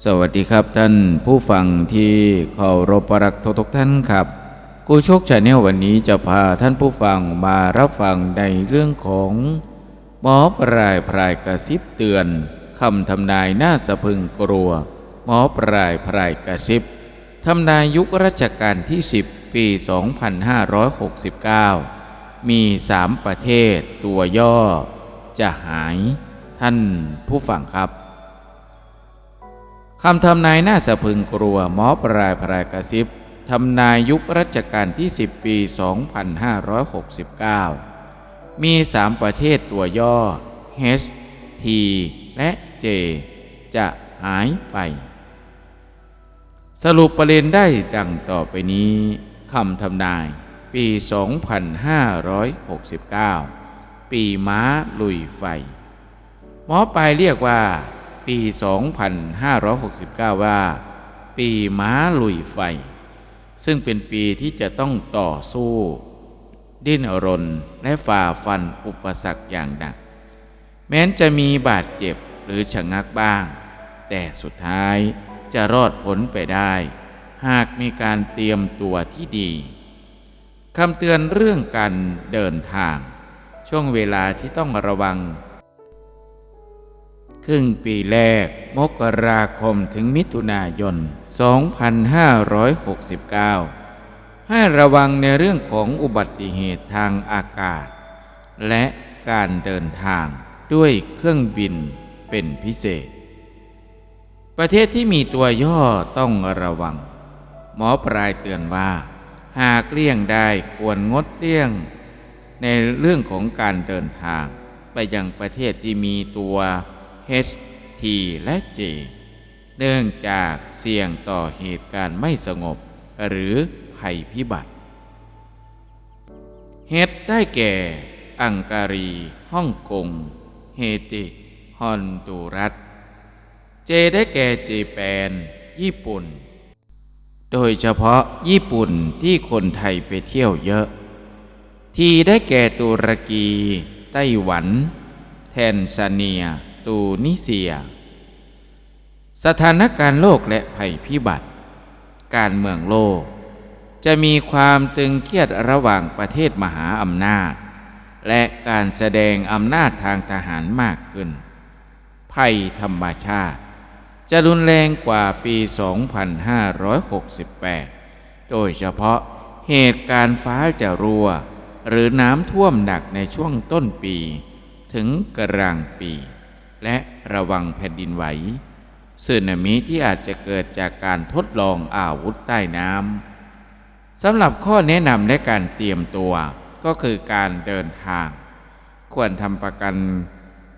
สวัสดีครับท่านผู้ฟังที่เคารพรักทุกทุกท่านครับกูโชคชาแนลวันนี้จะพาท่านผู้ฟังมารับฟังในเรื่องของหมอปลายพรายกระซิบเตือนคำทำนายน่าสะพึงกลัว หมอปลายพรายกระซิบทำนายยุครัชกาลที่ 10 ปี 2569 มีสามประเทศตัวย่อ จะหายท่านผู้ฟังครับ คำทำนายน่าสะพึงกลัวหมอปลายพรายกระซิบทำนายยุครัชกาลที่ 10 ปี 2569 มีสามประเทศตัวย่อ H T และ J จะหายไป สรุปประเด็นได้ดังต่อไปนี้คำทำนายปี 2569 ปีม้าลุยไฟ หมอปลายเรียกว่า ปี 2569 ว่า ปีม้าลุยไฟ ซึ่งเป็นปีที่จะต้องต่อสู้ ดิ้นรนและฝ่าฟันอุปสรรคอย่างหนัก แม้นจะมีบาดเจ็บหรือชะงักบ้าง แต่สุดท้ายจะรอดพ้นไปได้ หากมีการเตรียมตัวที่ดีคำเตือนเรื่องการเดินทาง ช่วงเวลาที่ต้องระวัง ครึ่งปีแรก มกราคมถึงมิถุนายน 2569 ให้ระวังในเรื่องของอุบัติเหตุทางอากาศ และการเดินทางด้วยเครื่องบินเป็นพิเศษ ประเทศที่มีตัวย่อต้องระวัง หมอปลายเตือนว่า หากเลี่ยงได้ควรงดเลี่ยง ในเรื่องของการเดินทางไปยังประเทศที่มีตัว H T และ J เนื่องจากเสี่ยงต่อเหตุการณ์ไม่สงบ หรือภัยพิบัติเฮดได้แก่ อังการีฮ่องกง เฮติฮอนดูรัสเจได้แก่เจแปน ญี่ปุ่น โดยเฉพาะญี่ปุ่นที่คนไทยไปเที่ยวเยอะ ทีได้แก่ตุรกี ไต้หวัน แทนซาเนีย ตูนิเซีย สถานการณ์โลกและภัยพิบัติ การเมืองโลก จะมีความตึงเครียดระหว่างประเทศมหาอำนาจ และการแสดงอำนาจทางทหารมากขึ้น ภัยธรรมชาติ จะรุนแรงกว่าปี 2568 โดยเฉพาะเหตุการณ์ฟ้าจะรัวหรือน้ำท่วมหนักในช่วงต้นปี ถึงกลางปี และระวังแผ่นดินไหวสึนามิที่อาจจะเกิดจากการทดลองอาวุธใต้น้ำสำหรับข้อแนะนำและการเตรียมตัวก็คือการเดินทาง ควรทำประกัน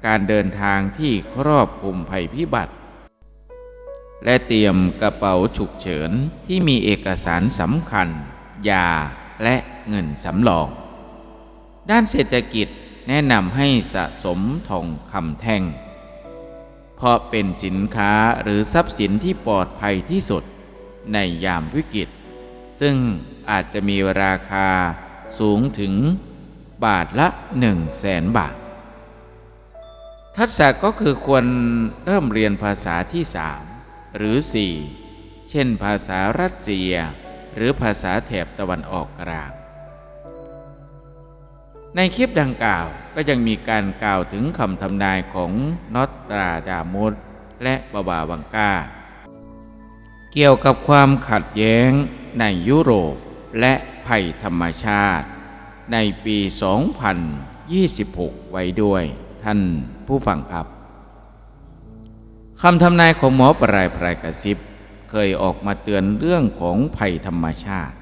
การเดินทางที่ครอบคลุมภัยพิบัติ และเตรียมกระเป๋าฉุกเฉินที่มีเอกสารสำคัญ ยาและเงินสำรอง ด้านเศรษฐกิจแนะนำให้สะสมทองคำแท่ง เพราะเป็นสินค้าหรือทรัพย์สินที่ปลอดภัยที่สุด ในยามวิกฤต ซึ่งอาจจะมีราคาสูงถึงบาทละ 1 0 0 0 0แสนบาท ทักษะก็คือควรเริ่มเรียนภาษาที่ 3 หรือ 4 เช่นภาษารัสเซีย หรือภาษาแถบตะวันออกกลาง ในคลิปดังกล่าวก็ยังมีการกล่าวถึงคำทำนายของนอตตราดามุสและบาบาวังกาเกี่ยวกับความขัดแย้งในยุโรปและภัยธรรมชาติ ในปี 2026 ไว้ด้วย ท่านผู้ฟังครับคำทำนายของหมอปลายพรายกระซิบ เคยออกมาเตือนเรื่องของภัยธรรมชาติ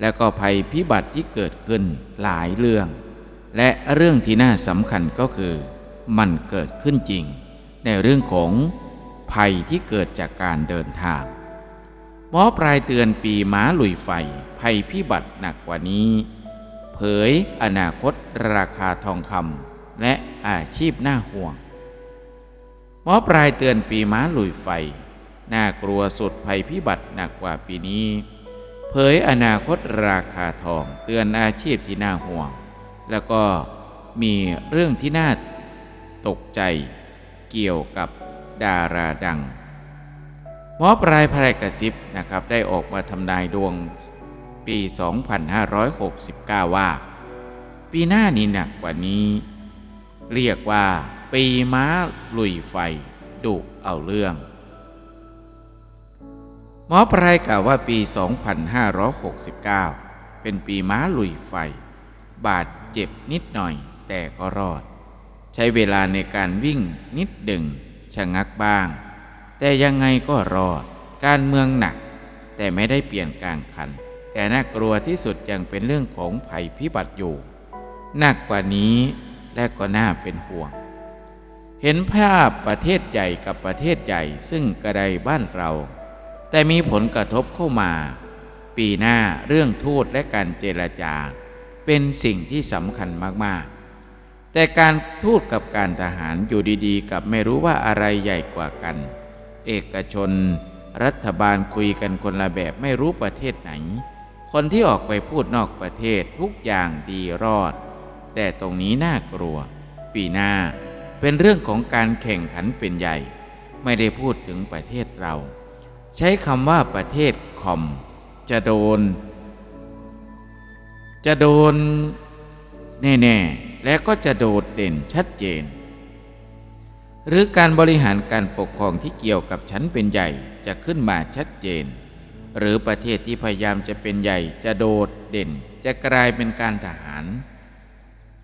และก็ภัยพิบัติที่เกิดขึ้นหลายเรื่อง และเรื่องที่น่าสำคัญก็คือ มันเกิดขึ้นจริง ในเรื่องของภัยที่เกิดจากการเดินทาง หมอปลายเตือนปีม้าลุยไฟ ภัยพิบัติหนักกว่านี้ เผยอนาคตราคาทองคำและอาชีพน่าห่วง หมอปลายเตือนปีม้าลุยไฟ น่ากลัวสุดภัยพิบัติหนักกว่าปีนี้ เผยอนาคตราคาทองเตือนอาชีพที่น่าห่วง แล้วก็มีเรื่องที่น่าตกใจเกี่ยวกับดาราดัง หมอปลายพระกระซิบนะครับได้ออกมาทำนายดวงปี 2569 ว่า ปีหน้านี้หนักกว่านี้ เรียกว่า ปีม้าลุยไฟดุเอาเรื่อง หมอปลายกล่าวว่าปี 2569 เป็นปีม้าลุยไฟ บาด เจ็บนิดหน่อย แต่ก็รอด ใช้เวลาในการวิ่งนิดดึงชะงักบ้าง แต่ยังไงก็รอด การเมืองหนัก แต่ไม่ได้เปลี่ยนกลางคัน แต่น่ากลัวที่สุดยังเป็นเรื่องของภัยพิบัติอยู่หนักกว่านี้และก็น่าเป็นห่วง เห็นภาพประเทศใหญ่กับประเทศใหญ่ซึ่งกระไดบ้านเรา แต่มีผลกระทบเข้ามา ปีหน้าเรื่องทูตและการเจรจา เป็นสิ่งที่สำคัญมากๆ แต่การทูตกับการทหารอยู่ดีๆ กับไม่รู้ว่าอะไรใหญ่กว่ากัน เอกชน รัฐบาลคุยกันคนละแบบไม่รู้ประเทศไหน คนที่ออกไปพูดนอกประเทศทุกอย่างดีรอด แต่ตรงนี้น่ากลัว ปีหน้าเป็นเรื่องของการแข่งขันเป็นใหญ่ ไม่ได้พูดถึงประเทศเรา ใช้คำว่าประเทศคอม จะโดน จะโดนแน่ๆ และก็จะโดดเด่นชัดเจน หรือการบริหารการปกครองที่เกี่ยวกับชั้นเป็นใหญ่จะขึ้นมาชัดเจน หรือประเทศที่พยายามจะเป็นใหญ่จะโดดเด่น จะกลายเป็นการทหาร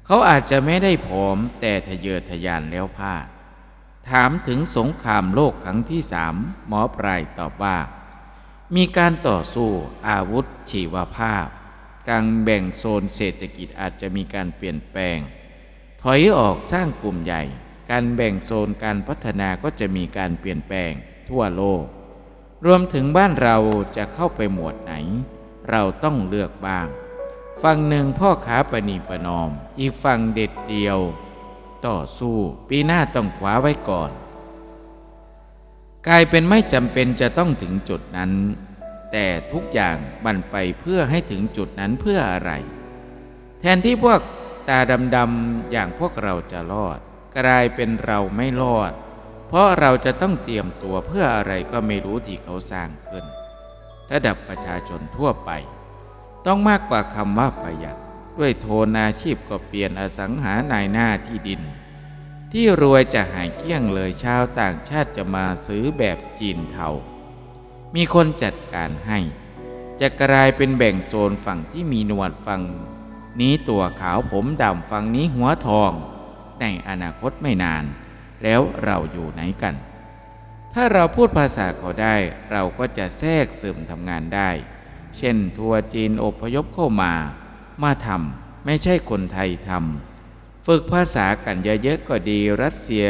เขาอาจจะไม่ได้ผอมแต่ทะเยอทะยานแล้วพลาดถามถึงสงครามโลกครั้งที่สามหมอปลายตอบว่า มีการต่อสู้อาวุธชีวภาพ การแบ่งโซนเศรษฐกิจอาจจะมีการเปลี่ยนแปลง ถอยออกสร้างกลุ่มใหญ่ การแบ่งโซนการพัฒนาก็จะมีการเปลี่ยนแปลงทั่วโลก รวมถึงบ้านเราจะเข้าไปหมวดไหน เราต้องเลือกบ้าง ฝั่งหนึ่งพ่อค้าประนีประนอม อีกฝั่งเด็ดเดียว ต่อสู้ปีหน้าต้องคว้าไว้ก่อน กลายเป็นไม่จำเป็นจะต้องถึงจุดนั้น แต่ทุกอย่างบันไปเพื่อให้ถึงจุดนั้นเพื่ออะไร แทนที่พวกตาดำๆอย่างพวกเราจะรอด กลายเป็นเราไม่รอด เพราะเราจะต้องเตรียมตัวเพื่ออะไรก็ไม่รู้ที่เขาสร้างขึ้น ระดับประชาชนทั่วไป ต้องมากกว่าคำว่าประหยัดด้วยโทนอาชีพก็เปลี่ยนอสังหานายหน้าที่ดิน ที่รวยจะหายเกี้ยงเลยชาวต่างชาติจะมาซื้อแบบจีนเทา มีคนจัดการให้ จะกลายเป็นแบ่งโซนฝั่งที่มีหนวดฝั่งนี้ตัวขาวผมดำฝั่งนี้หัวทอง ในอนาคตไม่นาน แล้วเราอยู่ไหนกัน ถ้าเราพูดภาษาเขาได้ เราก็จะแทรกซึมทำงานได้ เช่น ทัวร์จีนอพยพเข้ามา มาทำไม่ใช่คนไทยทำฝึกภาษากันเยอะๆก็ดีรัสเซีย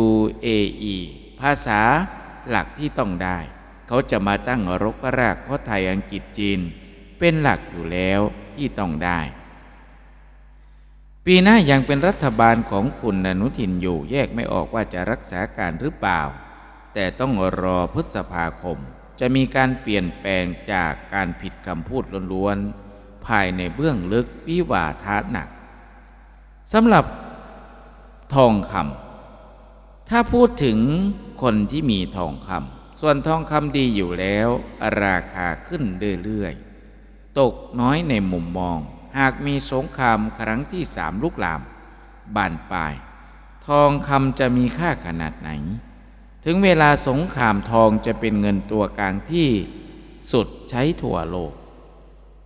UAE ภาษาหลักที่ต้องได้ เขาจะมาตั้งรกรากเพราะไทยอังกฤษจีน เป็นหลักอยู่แล้วที่ต้องได้ ปีหน้ายังเป็นรัฐบาลของคุณอนุทินอยู่แยกไม่ออกว่าจะรักษาการหรือเปล่า แต่ต้องรอพฤษภาคม จะมีการเปลี่ยนแปลงจากการผิดคำพูดล้วนๆภายในเบื้องลึกวิวาทะหนักสำหรับทองคำถ้าพูดถึงคนที่มีทองคำ ส่วนทองคำดีอยู่แล้ว ราคาขึ้นเรื่อยๆ ตกน้อยในมุมมอง หากมีสงครามครั้งที่สามลุกลาม บานปลาย ทองคำจะมีค่าขนาดไหน ถึงเวลาสงครามทองจะเป็นเงินตัวกลางที่สุดใช้ทั่วโลก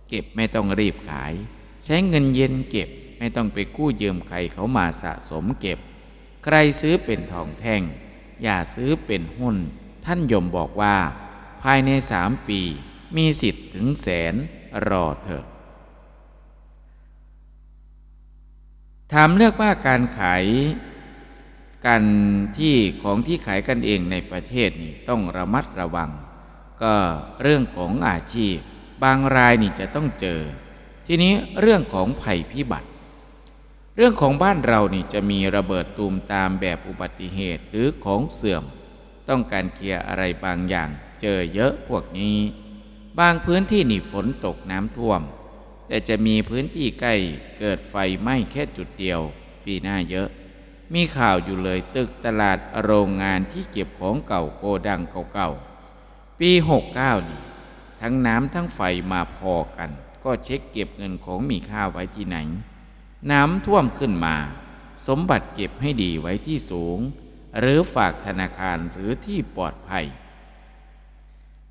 เก็บไม่ต้องรีบขาย ใช้เงินเย็นเก็บไม่ต้องไปกู้ยืมใครเขามาสะสมเก็บ ใครซื้อเป็นทองแท่ง อย่าซื้อเป็นหุ้น ท่านยมบอกว่า ภายในสามปีมีสิทธิ์ถึงแสนรอเถอะ ถามเลือกว่าการขายกันที่ของที่ขายกันเองในประเทศนี่ต้องระมัดระวัง ก็เรื่องของอาชีพ บางรายนี่จะต้องเจอ ทีนี้เรื่องของภัยพิบัติ เรื่องของบ้านเรานี่จะมีระเบิดตูมตามแบบอุบัติเหตุหรือของเสื่อม ต้องการเคลียร์อะไรบางอย่าง เจอเยอะพวกนี้ บางพื้นที่นี่ฝนตกน้ำท่วม แต่จะมีพื้นที่ใกล้เกิดไฟไหม้แค่จุดเดียว ปีหน้าเยอะ มีข่าวอยู่เลยตึกตลาดโรงงานที่เก็บของเก่าโกดังเก่าๆ ปี 69 นี่ ทั้งน้ำทั้งไฟมาพอกัน ก็เช็คเก็บเงินของมีค่าไว้ที่ไหน น้ำท่วมขึ้นมา สมบัติเก็บให้ดีไว้ที่สูง หรือฝากธนาคารหรือที่ปลอดภัย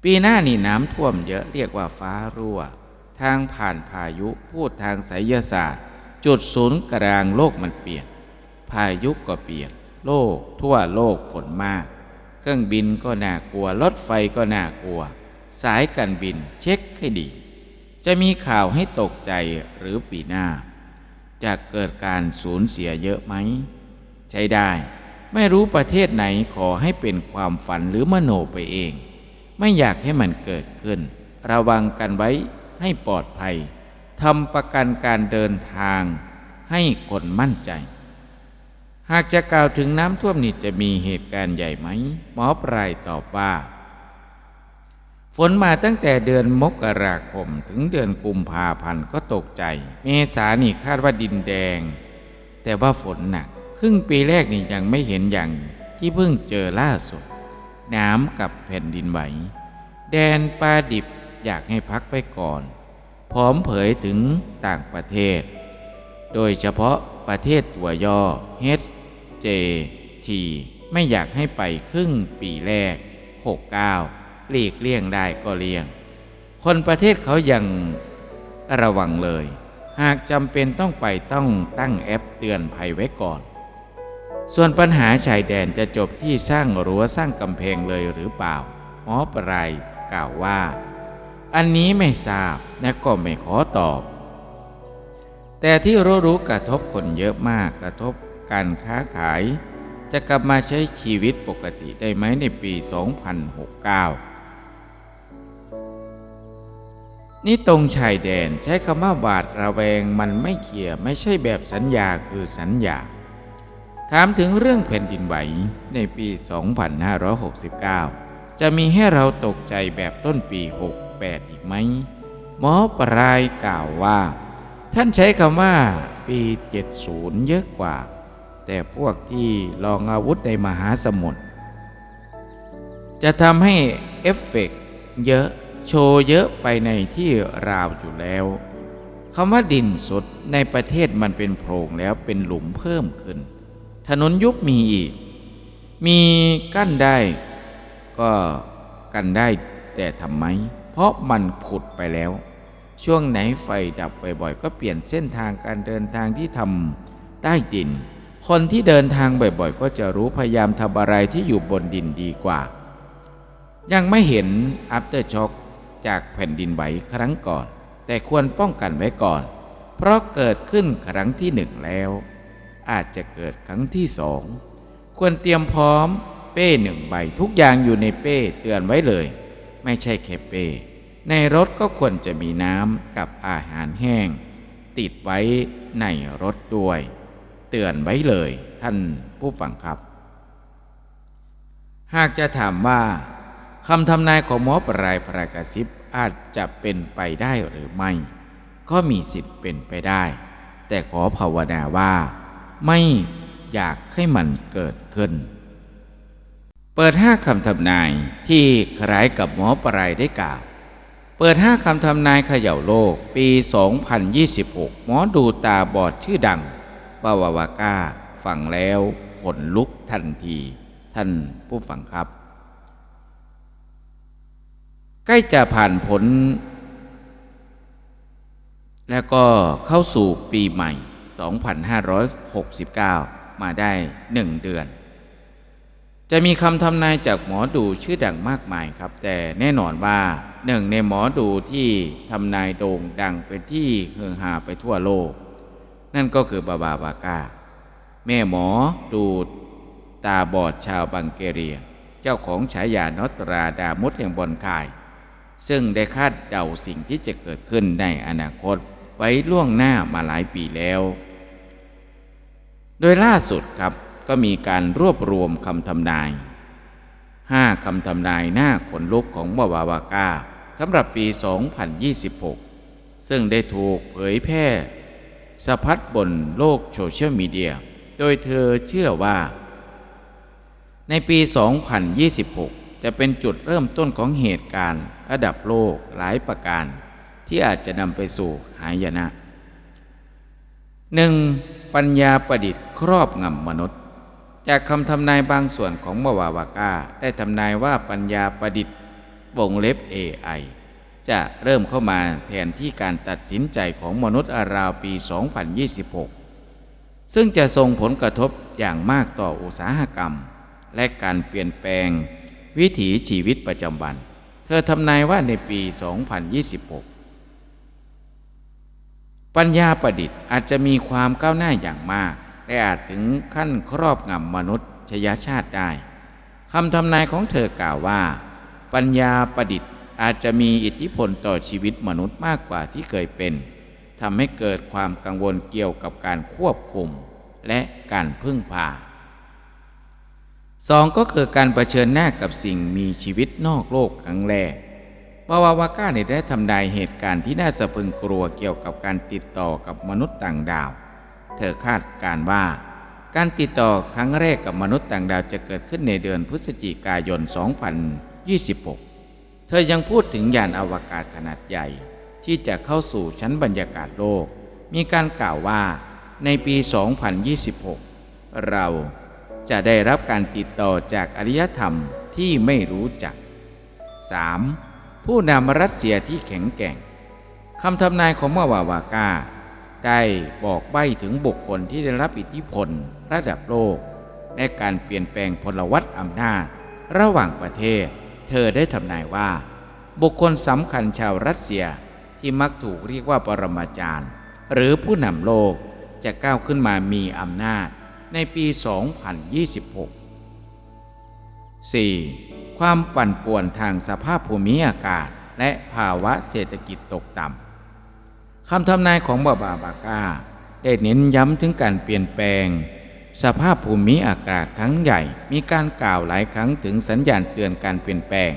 ปีหน้านี่น้ำท่วมเยอะเรียกว่าฟ้ารั่ว ทางผ่านพายุพูดทางไสยศาสตร์ จุดศูนย์กลางโลกมันเปลี่ยน พายุก็เปลี่ยน โลก ทั่วโลกฝนมาก เครื่องบินก็น่ากลัว รถไฟก็น่ากลัว สายการบินเช็คให้ดี จะมีข่าวให้ตกใจหรือปีหน้าจะเกิดการสูญเสียเยอะไหม ใช้ได้ ไม่รู้ประเทศไหนขอให้เป็นความฝันหรือมโนไปเอง ไม่อยากให้มันเกิดขึ้น ระวังกันไว้ให้ปลอดภัยทำประกันการเดินทางให้คนมั่นใจ หากจะกล่าวถึงน้ำท่วมนี่จะมีเหตุการณ์ใหญ่ไหม หมอปลายตอบว่า ฝนมาตั้งแต่เดือนมกราคมถึงเดือนกุมภาพันธ์ก็ตกใจ เมษานี่คาดว่าดินแดง แต่ว่าฝนหนัก ครึ่งปีแรกนี่ยังไม่เห็นอย่างที่เพิ่งเจอล่าสุด น้ำกับแผ่นดินไหว แดนปลาดิบอยากให้พักไปก่อน พร้อมเผยถึงต่างประเทศ โดยเฉพาะประเทศตัวย่อ HJT ไม่อยากให้ไปครึ่งปีแรก 69หลีกเลี่ยงได้ก็เลี่ยง คนประเทศเขายังระวังเลย หากจำเป็นต้องไปต้องตั้งแอปเตือนภัยไว้ก่อน ส่วนปัญหาชายแดนจะจบที่สร้างรั้วสร้างกำแพงเลยหรือเปล่าหมอปลายกล่าวว่า อันนี้ไม่ทราบและก็ไม่ขอตอบ แต่ที่รู้รู้กระทบคนเยอะมากกระทบการค้าขาย จะกลับมาใช้ชีวิตปกติได้ไหมในปี 2069นี่ตรงชายแดนใช้คำว่าบาดระแวงมันไม่เขี่ยไม่ใช่แบบสัญญาคือสัญญา ถามถึงเรื่องแผ่นดินไหวในปี 2569 จะมีให้เราตกใจแบบต้นปี 68 อีกไหม หมอปลายกล่าวว่า ท่านใช้คำว่าปี 70 เยอะกว่า แต่พวกที่ลองอาวุธในมหาสมุทรจะทำให้เอฟเฟกต์เยอะโชว์เยอะไปในที่ราวอยู่แล้วคำว่าดินสุดในประเทศมันเป็นโพรงแล้วเป็นหลุมเพิ่มขึ้น ถนนยุบมีอีก มีกั้นได้ก็กันได้แต่ทำไม เพราะมันขุดไปแล้ว ช่วงไหนไฟดับบ่อยๆ ก็เปลี่ยนเส้นทางการเดินทางที่ทำใต้ดิน คนที่เดินทางบ่อยๆ ก็จะรู้พยายามทำอะไรที่อยู่บนดินดีกว่า ยังไม่เห็น after shock จากแผ่นดินไหวครั้งก่อน แต่ควรป้องกันไว้ก่อน เพราะเกิดขึ้นครั้งที่หนึ่งแล้ว อาจจะเกิดครั้งที่สองควรเตรียมพร้อมเป้หนึ่งใบทุกอย่างอยู่ในเป้เตือนไว้เลย ไม่ใช่แค่เป้ ในรถก็ควรจะมีน้ำกับอาหารแห้ง ติดไว้ในรถด้วย เตือนไว้เลยท่านผู้ฟังครับ หากจะถามว่าคำทำนายของหมอปลายพรากระซิบอาจจะเป็นไปได้หรือไม่ ก็มีสิทธิ์เป็นไปได้ แต่ขอภาวนาว่า ไม่อยากให้มันเกิดขึ้น เปิดห้าคำทำนายที่คล้ายกับหมอปลายได้กล่าว เปิดห้าคำทำนายเขย่าโลก ปี 2026 หมอดูตาบอดชื่อดังบาวาวาก้าฟังแล้วขนลุกทันที ท่านผู้ฟังครับ ใกล้จะผ่านผล แล้วก็เข้าสู่ปีใหม่ 2569 มาได้หนึ่งเดือน จะมีคำทำนายจากหมอดูชื่อดังมากมายครับ แต่แน่นอนว่าหนึ่งในหมอดูที่ทำนายโด่งดังเป็นที่ฮือฮาไปทั่วโลก นั่นก็คือบาบาบากา แม่หมอดูตาบอดชาวบังเกเรีย เจ้าของฉายานอตราดามุดแห่งบอนคาย ซึ่งได้คาดเดาสิ่งที่จะเกิดขึ้นในอนาคตไว้ล่วงหน้ามาหลายปีแล้ว โดยล่าสุดครับก็มีการรวบรวมคำทำนายห้าคำทำนายหน้าขนลุกของบาวาวาก้าสำหรับปี 2026 ซึ่งได้ถูกเผยแพร่สะพัดบนโลกโซเชียลมีเดีย โดยเธอเชื่อว่า ในปี 2026 จะเป็นจุดเริ่มต้นของเหตุการณ์ ระดับโลกหลายประการ ที่อาจจะนำไปสู่หายนะ 1. ปัญญาประดิษฐ์ครอบงำมนุษย์ จากคำทำนายบางส่วนของมวาวากาได้ทำนายว่าปัญญาประดิษฐ์วงเล็บ AI จะเริ่มเข้ามาแทนที่การตัดสินใจของมนุษย์อาราวปี 2026 ซึ่งจะส่งผลกระทบอย่างมากต่ออุตสาหกรรม และการเปลี่ยนแปลง วิถีชีวิตประจำวัน เธอทำนายว่าในปี 2026 ปัญญาประดิษฐ์อาจจะมีความก้าวหน้าอย่างมากและอาจถึงขั้นครอบงำมนุษยชาติได้คำทำนายของเธอกล่าวว่า ปัญญาประดิษฐ์อาจจะมีอิทธิพลต่อชีวิตมนุษย์มากกว่าที่เคยเป็นทำให้เกิดความกังวลเกี่ยวกับการควบคุมและการพึ่งพาสองก็คือการรเผชิญหน้ากับสิ่งมีชีวิตนอกโลกครั้งแรก ปาวาวาก้าเนี่ยได้ทำนายเหตุการณ์ที่น่าสะพรึงกลัวเกี่ยวกับการติดต่อกับมนุษย์ต่างดาว เธอคาดการ์ว่า การติดต่อครั้งแรกกับมนุษย์ต่างดาวจะเกิดขึ้นในเดือนพฤศจิกายน 2026 เธอยังพูดถึงยานอวกาศขนาดใหญ่ ที่จะเข้าสู่ชั้นบรรยากาศโลก มีการกล่าวว่าในปี 2026 เราจะได้รับการติดต่อจากอารยธรรมที่ไม่รู้จัก 3. ผู้นำรัสเซียที่แข็งแกร่งคำทำนายของมาวาวากา ได้บอกใบ้ถึงบุคคลที่ได้รับอิทธิพลระดับโลกและการเปลี่ยนแปลงพลวัตอำนาจ ระหว่างประเทศ เธอได้ทำนายว่า บุคคลสำคัญชาวรัสเซียที่มักถูกเรียกว่าปรมาจารย์ หรือผู้นำโลกจะก้าวขึ้นมามีอำนาจในปี 2026 4. ความปั่นป่วนทางสภาพภูมิอากาศ และภาวะเศรษฐกิจตกต่ำคำทำนายของบาบาบาก้าได้เน้นย้ำถึงการเปลี่ยนแปลง สภาพภูมิอากาศครั้งใหญ่ มีการกล่าวหลายครั้งถึงสัญญาณเตือนการเปลี่ยนแปลง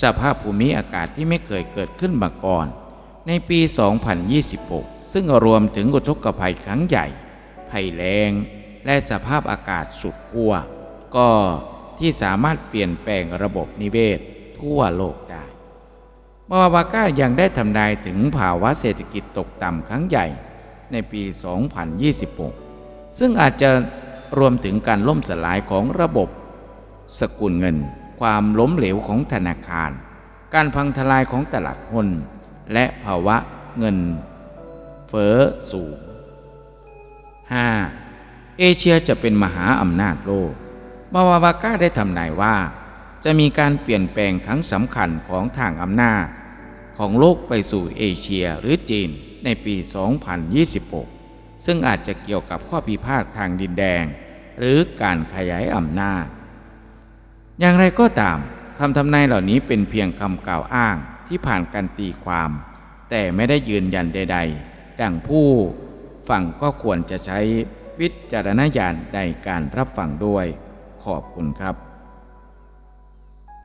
สภาพภูมิอากาศที่ไม่เคยเกิดขึ้นมาก่อน ในปี 2026 ซึ่งรวมถึงอุทกภัยครั้งใหญ่ ภัยแล้ง และสภาพอากาศสุดขั้วก็ ที่สามารถเปลี่ยนแปลงระบบนิเวศ ทั่วโลกได้มาวาก้ายังได้ทำนายถึงภาวะเศรษฐกิจตกต่ำครั้งใหญ่ในปี 2026 ซึ่งอาจจะรวมถึงการล่มสลายของระบบ สกุลเงิน ความล้มเหลวของธนาคาร การพังทลายของตลาดหุ้นและภาวะเงิน เฟ้อสูง 5. เอเชียจะเป็นมหาอำนาจโลก มาวาวาก้าได้ทำนายว่า จะมีการเปลี่ยนแปลงครั้งสำคัญของทางอำนาจ ของโลกไปสู่เอเชียหรือจีนในปี 2026 ซึ่งอาจจะเกี่ยวกับข้อพิพาททางดินแดง หรือการขยายอำนาจ อย่างไรก็ตามคำทำนายเหล่านี้เป็นเพียงคำกล่าวอ้างที่ผ่านการตีความ แต่ไม่ได้ยืนยันใด ๆ ดังผู้ฟังก็ควรจะใช้วิจารณญาณในการรับฟังด้วย ขอบคุณครับ